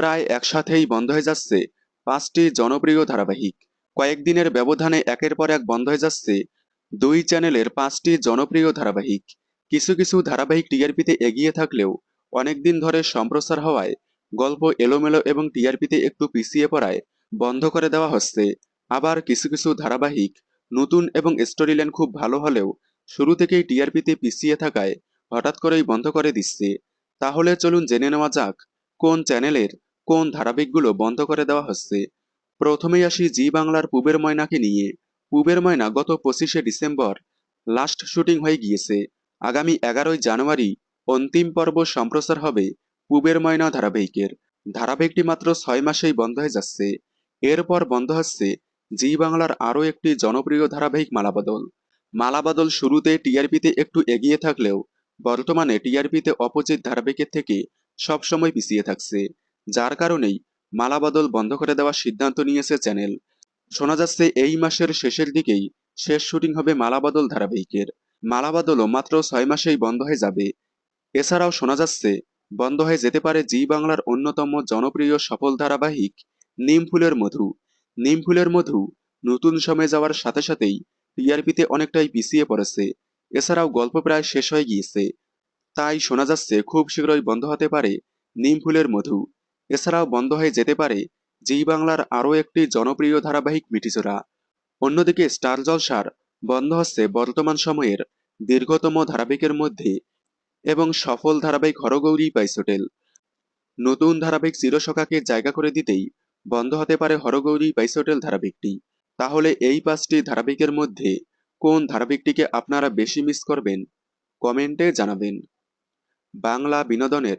প্রায় একসাথেই বন্ধ হয়ে যাচ্ছে। পাঁচটি জনপ্রিয় ধারাবাহিক। কয়েকদিনের ব্যবধানে একের পর এক বন্ধ হয়ে যাচ্ছে দুই চ্যানেলের পাঁচটি জনপ্রিয় ধারাবাহিক। কিছু কিছু ধারাবাহিক টিআরপিতে এগিয়ে থাকলেও অনেকদিন ধরে সম্প্রসার হওয়ায় গল্প এলোমেলো এবং টিআরপিতে একটু পিছিয়ে পড়ায় বন্ধ করে দেওয়া হচ্ছে। আবার কিছু কিছু ধারাবাহিক নতুন এবং স্টোরি লাইন খুব ভালো হলেও শুরু থেকেই টিআরপিতে পিছিয়ে থাকায় হঠাৎ করেই বন্ধ করে দিচ্ছে। তাহলে চলুন জেনে নেওয়া যাক কোন চ্যানেলের কোন ধারাবাহিকগুলো বন্ধ করে দেওয়া হচ্ছে? প্রথমেই আসি জি বাংলার পুবের ময়নাকে নিয়ে। পুবের ময়না গত পঁচিশে ডিসেম্বর লাস্ট শুটিং হয়ে গিয়েছে। আগামী এগারোই জানুয়ারি অন্তিম পর্ব সম্প্রচার হবে পুবের ময়না ধারাবাহিকের। ধারাবাহিকটি মাত্র ছয় মাসেই বন্ধ হয়ে যাচ্ছে। এরপর বন্ধ হচ্ছে জি বাংলার আরও একটি জনপ্রিয় ধারাবাহিক মালাবদল। মালাবদল শুরুতে টিআরপিতে একটু এগিয়ে থাকলেও বর্তমানে টিআরপিতে অপোজিট ধারাবাহিকের থেকে সবসময় পিছিয়ে থাকছে। যার কারণেই মালাবদল বন্ধ করে দেওয়ার সিদ্ধান্ত নিয়েছে চ্যানেল। শোনা যাচ্ছে, এই মাসের শেষের দিকেই শেষ শুটিং হবে মালাবাদল ধারাবাহিকের। মালাবাদলও মাত্র ছয় মাসেই বন্ধ হয়ে যাবে। এছাড়াও শোনা যাচ্ছে, বন্ধ হয়ে যেতে পারে জি বাংলার অন্যতম জনপ্রিয় সফল ধারাবাহিক নিমফুলের মধু। নিমফুলের মধু নতুন সময়ে যাওয়ার সাথে সাথেই টিআরপিতে অনেকটাই পিছিয়ে পড়েছে। এছাড়াও গল্প প্রায় শেষ হয়ে গিয়েছে। তাই শোনা যাচ্ছে, খুব শীঘ্রই বন্ধ হতে পারে নিমফুলের মধু। এছাড়াও বন্ধ হয়ে যেতে পারে জি বাংলার আরও একটি জনপ্রিয় ধারাবাহিক মিটিচোরা অন্যদিকে স্টার জলসার বন্ধ হচ্ছে বর্তমান সময়ের দীর্ঘতম ধারাবাহিকের মধ্যে এবং সফল ধারাবাহিক হরগৌরী পাইস হোটেল। নতুন ধারাবাহিক চিরসখাকে জায়গা করে দিতেই বন্ধ হতে পারে হরগৌরী পাইস হোটেল ধারাবাহিকটি। তাহলে এই পাঁচটি ধারাবাহিকের মধ্যে কোন ধারাবাহিকটিকে আপনারা বেশি মিস করবেন? কমেন্টে জানাবেন। বাংলা বিনোদনের